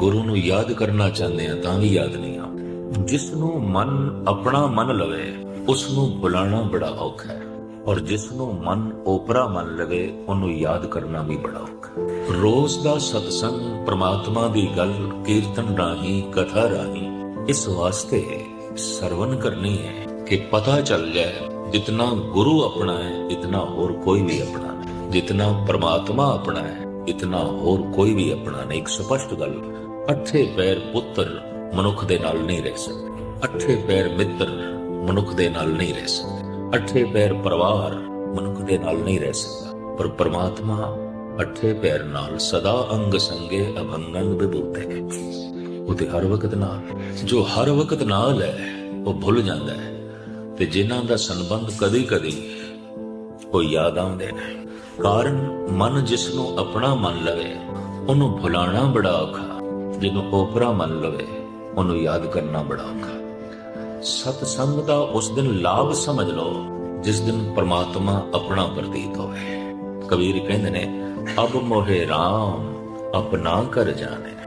ਗੁਰੂ ਨੂੰ ਯਾਦ ਕਰਨਾ ਚਾਹੁੰਦੇ ਆ, ਤਾਂ ਵੀ ਯਾਦ ਨਹੀਂ ਆਉਂਦਾ ਜਿਸ ਨੂੰ ਮਨ ਆਪਣਾ ਮੰਨ ਲਵੇ ਉਸ ਨੂੰ ਬੁਲਾਣਾ ਬੜਾ ਔਖਾ ਹੈ। ਔਰ ਜਿਸ ਨੂੰ ਮਨ ਓਪਰਾ ਮੰਨ ਲਵੇ, ਉਹਨੂੰ ਯਾਦ ਕਰਨਾ ਵੀ ਬੜਾ ਔਖਾ ਰੋਜ਼ ਦਾ ਸਤਸੰਗ ਪ੍ਰਮਾਤਮਾ ਦੀ ਗੱਲ, ਕੀਰਤਨ ਰਾਹੀਂ, ਕਥਾ ਰਾਹੀਂ, ਇਸ ਵਾਸਤੇ ਸਰਵਨ ਕਰਨੀ ਹੈ ਕਿ ਪਤਾ ਚੱਲ ਜਾਏ, ਜਿਤਨਾ ਗੁਰੂ ਆਪਣਾ ਹੈ, ਇਤਨਾ ਹੋਰ ਕੋਈ ਵੀ ਆਪਣਾ ਨਹੀਂ। ਜਿਤਨਾ ਪਰਮਾਤਮਾ ਆਪਣਾ ਹੈ, ਇਤਨਾ ਹੋਰ ਕੋਈ ਵੀ ਆਪਣਾ ਨਹੀਂ। ਇੱਕ ਸਪਸ਼ਟ ਗੱਲ ਅੱਠੇ ਪੈਰ ਪੁੱਤਰ ਮਨੁੱਖ ਦੇ ਨਾਲ ਨਹੀਂ ਰਹਿ ਸਕਦੇ। ਅੱਠੇ ਪੈਰ ਮਿੱਤਰ ਮਨੁੱਖ ਦੇ ਨਾਲ ਨਹੀਂ ਰਹਿ ਸਕਦੇ। ਅੱਠੇ ਪੈਰ ਪਰਿਵਾਰ ਮਨੁੱਖ ਦੇ ਨਾਲ ਨਹੀਂ ਰਹਿ ਸਕਦਾ। ਪਰ ਪ੍ਰਮਾਤਮਾ ਅੱਠੇ ਪੈਰ ਨਾਲ ਸਦਾ ਅੰਗ ਸੰਗੇ ਅਭੰਗੰ ਵਿਭੂਤੇ। ਉਹ ਤੇ ਹਰ ਵਕਤ ਨਾਲ, ਜੋ ਹਰ ਵਕਤ ਨਾਲ ਹੈ, ਉਹ ਭੁੱਲ ਜਾਂਦਾ ਹੈ। ਤੇ ਜਿਨ੍ਹਾਂ ਦਾ ਸੰਬੰਧ ਕਦੀ-ਕਦੀ ਉਹ ਯਾਦ ਆਉਂਦੇ ਨੇ ਕਾਰਨ ਮਨ ਜਿਸ ਨੂੰ ਆਪਣਾ ਮੰਨ ਲਵੇ, ਉਹਨੂੰ ਭੁਲਾਣਾ ਬੜਾ ਔਖਾ ਜਿਹਨੂੰ ਓਪਰਾ ਮੰਨ ਲਵੇ, ਉਹਨੂੰ ਯਾਦ ਕਰਨਾ ਬੜਾ ਔਖਾ। ਸਤ ਸੰਗ ਦਾ ਉਸ ਦਿਨ ਲਾਭ ਸਮਝ ਲਓ, ਜਿਸ ਦਿਨ ਪਰਮਾਤਮਾ ਆਪਣਾ ਪ੍ਰਤੀਤ ਹੋਵੇ। ਕਬੀਰ ਕਹਿੰਦੇ ਨੇ, ਅਬ ਮੋਹਿ RAM ਆਪਣਾ ਕਰ ਜਾਣੇ।